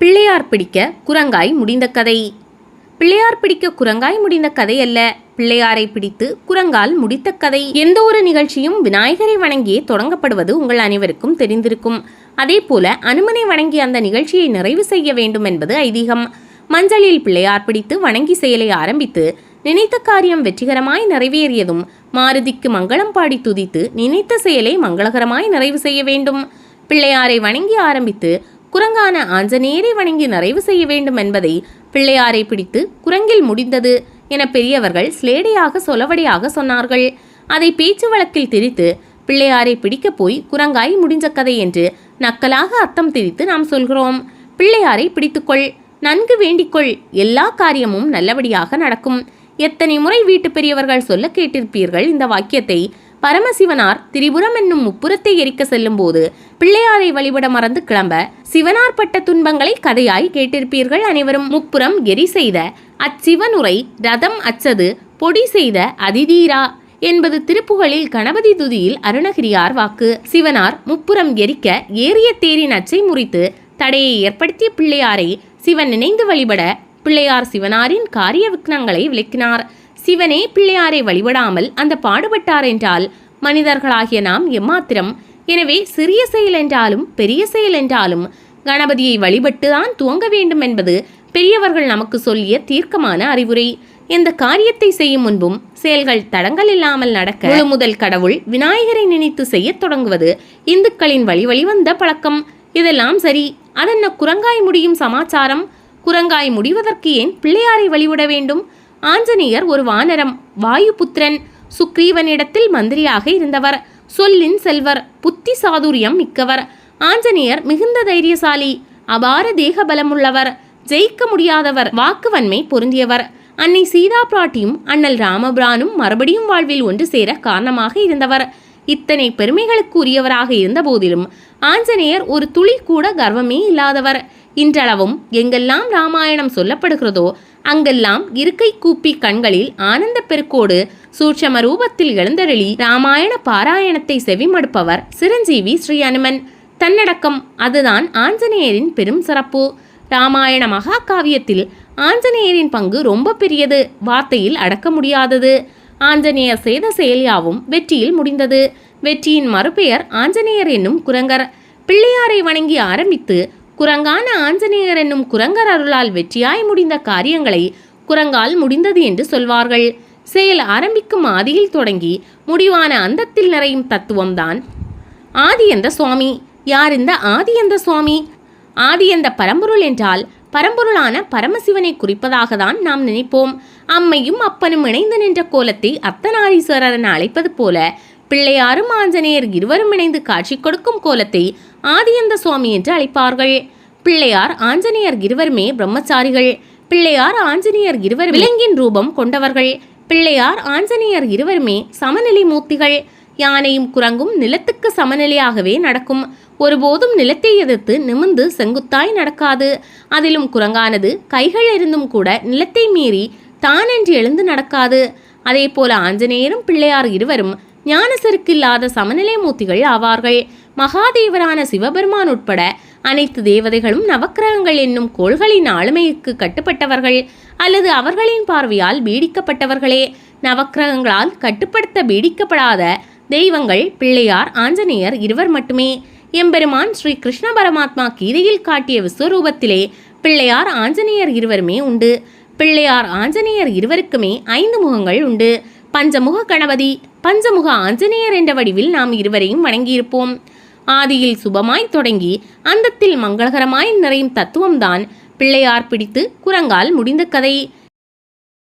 பிள்ளையார் பிடிக்க குரங்காய் முடிந்த கதை. பிள்ளையார் பிடிக்க குரங்காய் முடிந்த கதை அல்ல. பிள்ளையாரை பிடித்து குரங்கால் முடித்த கதை. எந்த ஒரு நிகழ்ச்சியும் விநாயகரை வணங்கியே தொடங்கப்படுவது உங்கள் அனைவருக்கும் தெரிந்திருக்கும். அதே போல அனுமனை வணங்கி அந்த நிகழ்ச்சியை நிறைவு செய்ய வேண்டும் என்பது ஐதீகம். மஞ்சளில் பிள்ளையார் பிடித்து வணங்கி செயலை ஆரம்பித்து நினைத்த காரியம் வெற்றிகரமாய் நிறைவேறியதும் மாருதிக்கு மங்களம் பாடி துதித்து நினைத்த செயலை மங்களகரமாய் நிறைவு செய்ய வேண்டும். பிள்ளையாரை வணங்கி ஆரம்பித்து குரங்கான ஆஞ்சநேயரை வணங்கி நிறைவு செய்ய வேண்டும் என்பதை பிள்ளையாரை பிடித்து குரங்கில் முடிந்தது என பெரியவர்கள் ஸ்லேடையாக சொலவடையாக சொன்னார்கள். அதை பேச்சு வழக்கில் திரித்து பிள்ளையாரை பிடிக்கப் போய் குரங்காய் முடிஞ்ச கதை என்று நக்கலாக அர்த்தம் திரித்து நாம் சொல்கிறோம். பிள்ளையாரை பிடித்துக்கொள் நன்கு வேண்டிக்கொள் எல்லா காரியமும் நல்லபடியாக நடக்கும். எத்தனை முறை வீட்டு பெரியவர்கள் சொல்ல கேட்டிருப்பீர்கள் இந்த வாக்கியத்தை? பரமசிவனார் திரிபுரம் என்னும் முப்புறத்தை எரிக்க செல்லும்போது பிள்ளையாரை வழிபட மறந்து கிளம்ப சிவனார் பட்ட துன்பங்களை கதையாய் கேட்டிருப்பீர்கள் அனைவரும். முப்புறம் எரி செய்த அச்சிவனுரை ரதம் அச்சது பொடி செய்த அதிதீரா என்பது திருப்புகழில் கணபதி துதியில் அருணகிரியார் வாக்கு. சிவனார் முப்புறம் எரிக்க ஏறிய தேரின் அச்சை முறித்து தடையை ஏற்படுத்திய பிள்ளையாரை சிவன் நினைந்து வழிபட பிள்ளையார் சிவனாரின் காரிய விக்னங்களை விளக்கினார். சிவனே பிள்ளையாரை வழிபடாமல் அந்த பாடுபட்டார் என்றால் மனிதர்களாகிய நாம் எம்மாத்திரம்? எனவே சிறிய செயல் என்றாலும் பெரிய செயல் என்றாலும் கணபதியை வழிபட்டுதான் துவங்க வேண்டும் என்பது பெரியவர்கள் நமக்கு சொல்லிய தீர்க்கமான அறிவுரை. எந்த காரியத்தை செய்யும் முன்பும் செயல்கள் தடங்கள் இல்லாமல் நடக்க முழு முதல் கடவுள் விநாயகரை நினைத்து செய்யத் தொடங்குவது இந்துக்களின் வழி வழிவந்த பழக்கம். இதெல்லாம் சரி. அதென்ன குரங்காய் முடியும் சமாச்சாரம்? குரங்காய் முடிவதற்கு ஏன் பிள்ளையாரை வழிவிட வேண்டும்? ஆஞ்சநேயர் ஒரு வானரம் வாயுபுத்திரன் சுக்ரீவனிடத்தில் மந்திரியாக இருந்தவர் சொல்லின் செல்வர் புத்தி சாதுரியம் மிக்கவர். ஆஞ்சநேயர் மிகுந்த தைரியசாலி அபார தேக பலமுள்ளவர் ஜெயிக்க முடியாதவர் வாக்குவன்மை பொருந்தியவர். அன்னை சீதா பிராட்டியும் அண்ணல் ராமபிரானும் மறுபடியும் வாழ்வில் ஒன்று சேர காரணமாக இருந்தவர். இத்தனை பெருமைகளுக்கு உரியவராக இருந்த போதிலும் ஆஞ்சநேயர் ஒரு துளி கூட கர்வமே இல்லாதவர். இன்றளவும் எங்கெல்லாம் ராமாயணம் சொல்லப்படுகிறதோ அங்கெல்லாம் இருக்கை கூப்பி கண்களில் ஆனந்த பெருக்கோடு சூட்சம ரூபத்தில் எழுந்தருளி ராமாயண பாராயணத்தை செவிமடுப்பவர் சிரஞ்சீவி ஸ்ரீ அனுமன் தன்னடக்கம் அதுதான் ஆஞ்சநேயரின் பெரும் சிறப்பு. ராமாயண மகாகாவியத்தில் ஆஞ்சநேயரின் பங்கு ரொம்ப பெரியது வார்த்தையில் அடக்க முடியாதது. ஆஞ்சநேயர் செய்த செயலியாவும் வெற்றியில் முடிந்தது. வெற்றியின் மறுபெயர் ஆஞ்சநேயர் என்னும் குரங்கர். பிள்ளையாரை வணங்கி ஆரம்பித்து குரங்கான ஆஞ்சநேயர் என்னும் குரங்கர் அருளால் வெற்றியாய் முடிந்த காரியங்களை குரங்கால் முடிந்தது என்று சொல்வார்கள். செயல் ஆரம்பிக்கும் ஆதியில் தொடங்கி முடிவான அந்தத்தில் நிறையும் தத்துவம்தான். ஆதி எந்த சுவாமி. யார் இந்த ஆதி எந்த சுவாமி? ஆதி எந்த பரம்பொருள் என்றால் பரம்பொருளான பரமசிவனை குறிப்பதாக தான் நாம் நினைப்போம். அம்மையும் அப்பனும் இணைந்து நின்ற கோலத்தை அத்தனாரீஸ்வரர் என அழைப்பது போல பிள்ளையாரும் ஆஞ்சநேயர் இருவரும் இணைந்து காட்சி கொடுக்கும் கோலத்தை ஆதியந்த சுவாமி என்று அழைப்பார்கள். பிள்ளையார் ஆஞ்சநேயர் இருவருமே பிரம்மச்சாரிகள். பிள்ளையார் ஆஞ்சநேயர் இருவர் விலங்கின் ரூபம் கொண்டவர்கள். பிள்ளையார் ஆஞ்சநேயர் இருவருமே சமநிலை மூர்த்திகள். யானையும் குரங்கும் நிலத்துக்கு சமநிலையாகவே நடக்கும். ஒருபோதும் நிலத்தை எதிர்த்து நிமிர்ந்து செங்குத்தாய் நடக்காது. அதிலும் குரங்கானது கைகள் இருந்தும் கூட நிலத்தை மீறி தானென்று எழுந்து நடக்காது. அதே போல ஆஞ்சநேயரும் பிள்ளையார் இருவரும் ஞானசருக்கில்லாத சமநிலை மூர்த்திகள் ஆவார்கள். மகாதேவரான சிவபெருமான் உட்பட அனைத்து தேவதைகளும் நவக்கிரகங்கள் என்னும் கோள்களின் ஆளுமைக்கு கட்டுப்பட்டவர்கள் அல்லது அவர்களின் பார்வையால் பீடிக்கப்பட்டவர்களே. நவக்கிரகங்களால் கட்டுப்படுத்த பீடிக்கப்படாத தெய்வங்கள் பிள்ளையார் ஆஞ்சநேயர் இருவர் மட்டுமே. எம்பெருமான் ஸ்ரீ கிருஷ்ண பரமாத்மா கீதையில் காட்டிய விஸ்வரூபத்திலே பிள்ளையார் ஆஞ்சநேயர் இருவருமே உண்டு. பிள்ளையார் ஆஞ்சநேயர் இருவருக்குமே ஐந்து முகங்கள் உண்டு. பஞ்சமுக கணபதி பஞ்சமுக ஆஞ்சநேயர் என்ற வடிவில் நாம் இருவரையும் வணங்கியிருப்போம். ஆதியில் சுபமாய் தொடங்கி அந்தத்தில் மங்களகரமாய் நிறையும் தத்துவம்தான் பிள்ளையார் பிடித்து குரங்கால் முடிந்த கதை.